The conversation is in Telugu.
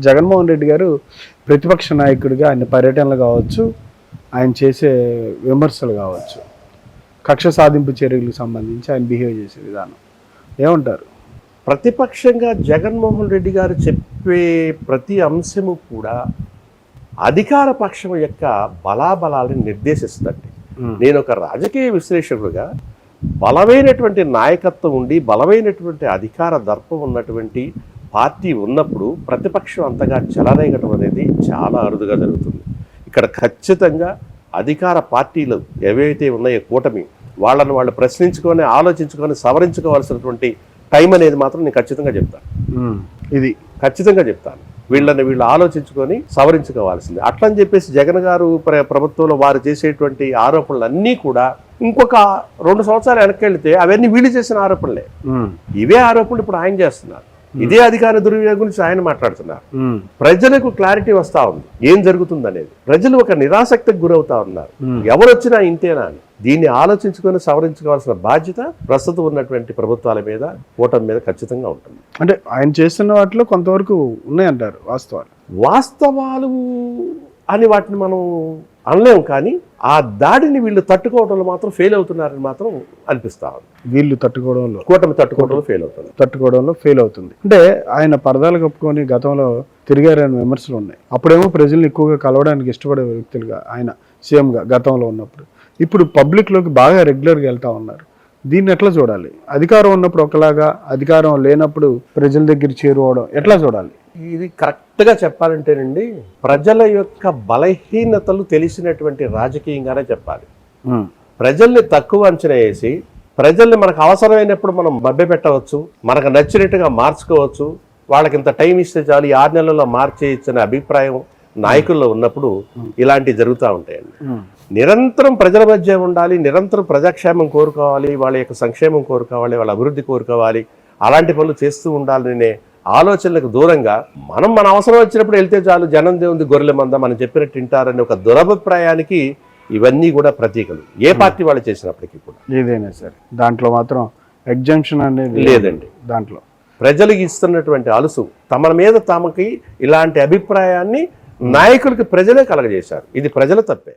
జగన్మోహన్ రెడ్డి గారు ప్రతిపక్ష నాయకుడిగా ఆయన పర్యటనలు కావచ్చు ఆయన చేసే విమర్శలు కావచ్చు కక్ష సాధింపు చర్యలకు సంబంధించి ఆయన బిహేవ్ చేసే విధానం. ఏమంటారు? ప్రతిపక్షంగా జగన్మోహన్ రెడ్డి గారు చెప్పే ప్రతి అంశము కూడా అధికార పక్షం యొక్క బలాబలాలను నిర్దేశిస్తుందండి నేను ఒక రాజకీయ విశ్లేషకుడుగా బలమైనటువంటి నాయకత్వం ఉండి బలమైనటువంటి అధికార దర్పం ఉన్నటువంటి పార్టీ ఉన్నప్పుడు ప్రతిపక్షం అంతగా చెలరేగటం అనేది చాలా అరుదుగా జరుగుతుంది. ఇక్కడ ఖచ్చితంగా అధికార పార్టీలు ఏవైతే ఉన్నాయో కూటమి వాళ్ళని వాళ్ళు ప్రశ్నించుకొని ఆలోచించుకొని సవరించుకోవాల్సినటువంటి టైం అనేది మాత్రం నేను ఖచ్చితంగా చెప్తాను. ఇది ఖచ్చితంగా చెప్తాను. వీళ్ళని వీళ్ళు ఆలోచించుకొని సవరించుకోవాల్సింది. అట్లని చెప్పేసి జగన్ గారు ప్ర- ప్రభుత్వంలో వారు చేసేటువంటి ఆరోపణలు అన్నీ కూడా ఇంకొక రెండు సంవత్సరాలు వెనక్కి వెళితే అవన్నీ వీళ్ళు చేసిన ఆరోపణలే. ఇవే ఆరోపణలు ఇప్పుడు ఆయన చేస్తున్నారు. ఇదే అధికార దుర్వినియోగం గురించి ఆయన మాట్లాడుతున్నారు. ఉమ్, ప్రజలకు క్లారిటీ వస్తా ఉంది. ఏం జరుగుతుంది అనేది ప్రజలు ఒక నిరాసక్తికి గురవుతా ఉన్నారు. Hmm. ఎవరు వచ్చినా ఇంతేనా అని. దీన్ని ఆలోచించుకొని సవరించుకోవాల్సిన బాధ్యత ప్రస్తుతం ఉన్నటువంటి ప్రభుత్వాల మీద కూటమి మీద ఖచ్చితంగా ఉంటుంది. అంటే ఆయన చేస్తున్న వాటిలో కొంతవరకు ఉన్నాయంటారు వాస్తవాలు. వాస్తవాలు అని వాటిని మనం అనలేము కానీ ఆ దాడిని వీళ్ళు తట్టుకోవడంలో మాత్రం ఫెయిల్ అవుతున్నారని మాత్రం అనిపిస్తా వీళ్ళు తట్టుకోవడంలో కూటమి తట్టుకోవడంలో ఫెయిల్ అవుతుంది. తట్టుకోవడంలో ఫెయిల్ అవుతుంది. అంటే ఆయన పరదాలు కప్పుకొని గతంలో తిరిగారని విమర్శలు ఉన్నాయి. అప్పుడేమో ప్రజల్ని ఎక్కువగా కలవడానికి ఇష్టపడే వ్యక్తులుగా ఆయన సీఎంగా గతంలో ఉన్నప్పుడు. ఇప్పుడు పబ్లిక్లోకి బాగా రెగ్యులర్గా వెళ్తా ఉన్నారు. దీన్ని ఎట్లా చూడాలి? అధికారం ఉన్నప్పుడు ఒకలాగా అధికారం లేనప్పుడు ప్రజల దగ్గర చేరుకోవడం ఎట్లా చూడాలి? ఇది కరెక్ట్గా చెప్పాలంటేనండి ప్రజల యొక్క బలహీనతలు తెలిసినటువంటి రాజకీయంగానే చెప్పాలి. ప్రజల్ని తక్కువ అంచనా వేసి ప్రజల్ని మనకు అవసరమైనప్పుడు మనం మభ్య పెట్టవచ్చు మనకు నచ్చినట్టుగా మార్చుకోవచ్చు వాళ్ళకి ఇంత టైం ఇస్తే చాలు ఈ ఆరు నెలల్లో మార్చేయచ్చు అనే అభిప్రాయం నాయకుల్లో ఉన్నప్పుడు ఇలాంటివి జరుగుతూ ఉంటాయండి. నిరంతరం ప్రజల మధ్య ఉండాలి నిరంతరం ప్రజాక్షేమం కోరుకోవాలి వాళ్ళ యొక్క సంక్షేమం కోరుకోవాలి వాళ్ళ అభివృద్ధి కోరుకోవాలి అలాంటి పనులు చేస్తూ ఉండాలనే ఆలోచనలకు దూరంగా మనం మన అవసరం వచ్చినప్పుడు వెళ్తే చాలు జనం దేవుంది గొర్రెల మంద మనం చెప్పినట్టు వింటారనే ఒక దురభిప్రాయానికి ఇవన్నీ కూడా ప్రతీకలు. ఏ పార్టీ వాళ్ళు చేసినప్పటికీ కూడా. ఏదైనా సరే. దాంట్లో మాత్రం ఎగ్జామ్షన్ అనేది లేదండి. దాంట్లో. ప్రజలకు ఇస్తున్నటువంటి అలుసు తమ మీద తమకి ఇలాంటి అభిప్రాయాన్ని నాయకులకి ప్రజలే కలగజేశారు. ఇది ప్రజల తప్పే.